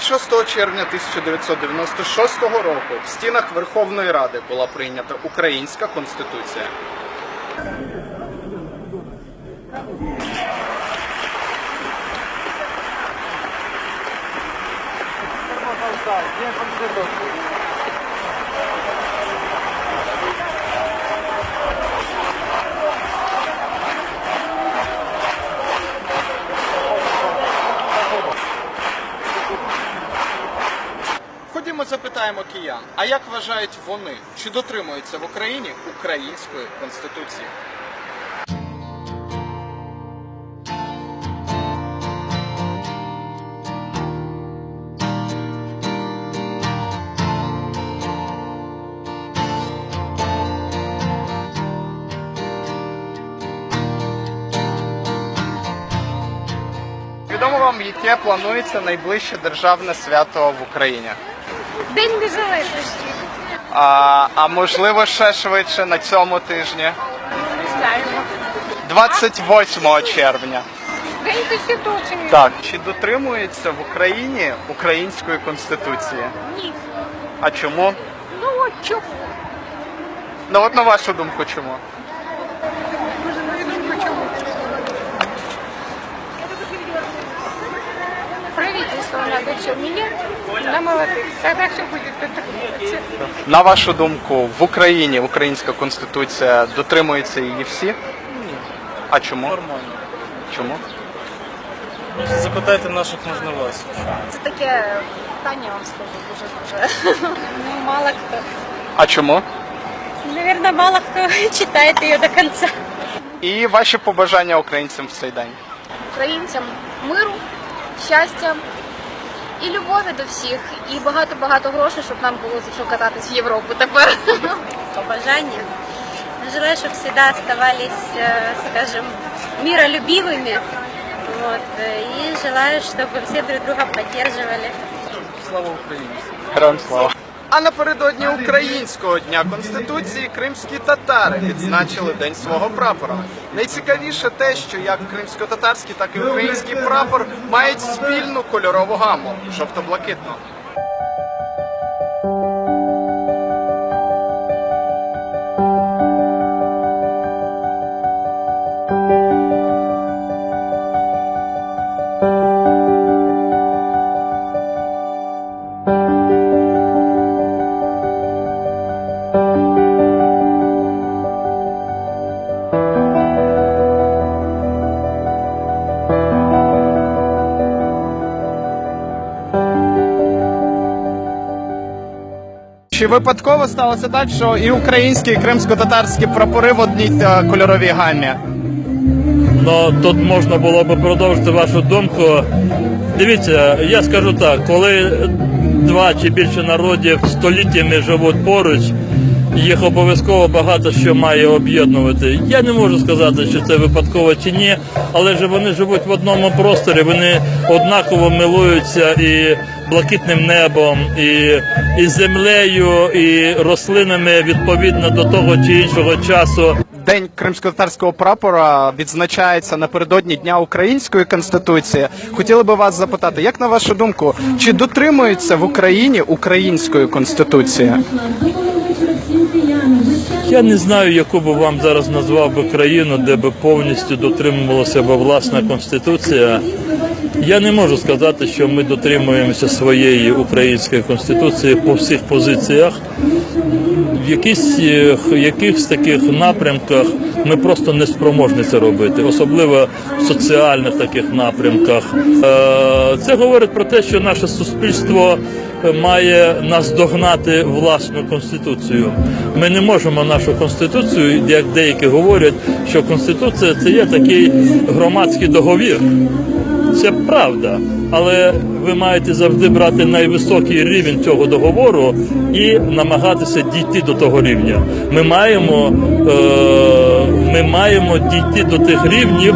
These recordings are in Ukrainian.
26 червня 1996 року в стінах Верховної Ради була прийнята Українська Конституція. Ходімо запитаємо киян, а як вважають вони, чи дотримуються в Україні української конституції? Відомо вам, яке планується найближче державне свято в Україні? День незалежності. А, а можливо ще швидше на цьому тижні, Не знаю. 28 червня. День Конституції. Так, чи дотримується в Україні української конституції? Ні. А чому? Ну от чому? Ну от на вашу думку, чому? Може, не знаю чому. Правительство надо все менять на молодых. Тогда все будет дотримываться. На вашу думку, в Україні українська конституція дотримується її всі? Ні. А чому? Нормально. Чому? Запитайте наших можновладців. Це таке питання, вам скажу, дуже дуже. Ну, мало кто. А чому? Наверное, мало кто читает ее до конца. І ваші побажання українцям в цей день. Українцям миру, щастя і любові до всіх, і багато-багато грошей, щоб нам було за що кататись в Європу тепер. побожания. Желаю, чтобы всегда оставались, э, скажем, миролюбивыми. Вот, э, и желаю, чтобы все друг друга поддерживали. Слава Україні! Героям слава. А напередодні українського дня конституції кримські татари відзначили день свого прапора. Найцікавіше те, що як кримсько-татарський, так і український прапор мають спільну кольорову гаму жовто-блакитну. Чи випадково сталося так, що і українські, і кримсько-татарські прапори в одній е, кольоровій гамі? Ну тут можна було би продовжити вашу думку. Дивіться, я скажу так, коли два чи більше народів століттями живуть поруч, їх обов'язково багато що має об'єднувати. Я не можу сказати, що це випадково чи ні, але ж вони живуть в одному просторі, вони однаково милуються і блакитним небом, і, і землею, і рослинами відповідно до того чи іншого часу. День кримсько-татарського прапора відзначається напередодні Дня української конституції. Хотіли би вас запитати, як на вашу думку, чи дотримується в Україні української конституції? Я не знаю, яку би вам зараз назвав би країну, де би повністю дотримувалася би власна конституція. Я не можу сказати, що ми дотримуємося своєї української конституції по всіх позиціях. В якісь, е, якихось таких напрямках ми просто не спроможні це робити, особливо в соціальних таких напрямках. Е, Це говорить про те, що наше суспільство має наздогнати власну конституцію. Ми не можемо нашу конституцію, як деякі говорять, що конституція це є такий громадський договір. Це правда, але ви маєте завжди брати найвисокий рівень цього договору і намагатися дійти до того рівня. Ми маємо, е, ми маємо дійти до тих рівнів,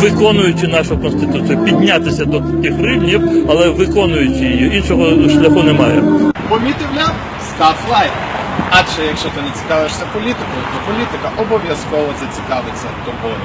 виконуючи нашу конституцію, піднятися до тих рівнів, але виконуючи її. Іншого шляху немає. Помітив ляп? Став лайк. Адже якщо ти не цікавишся політикою, то політика обов'язково зацікавиться тобою.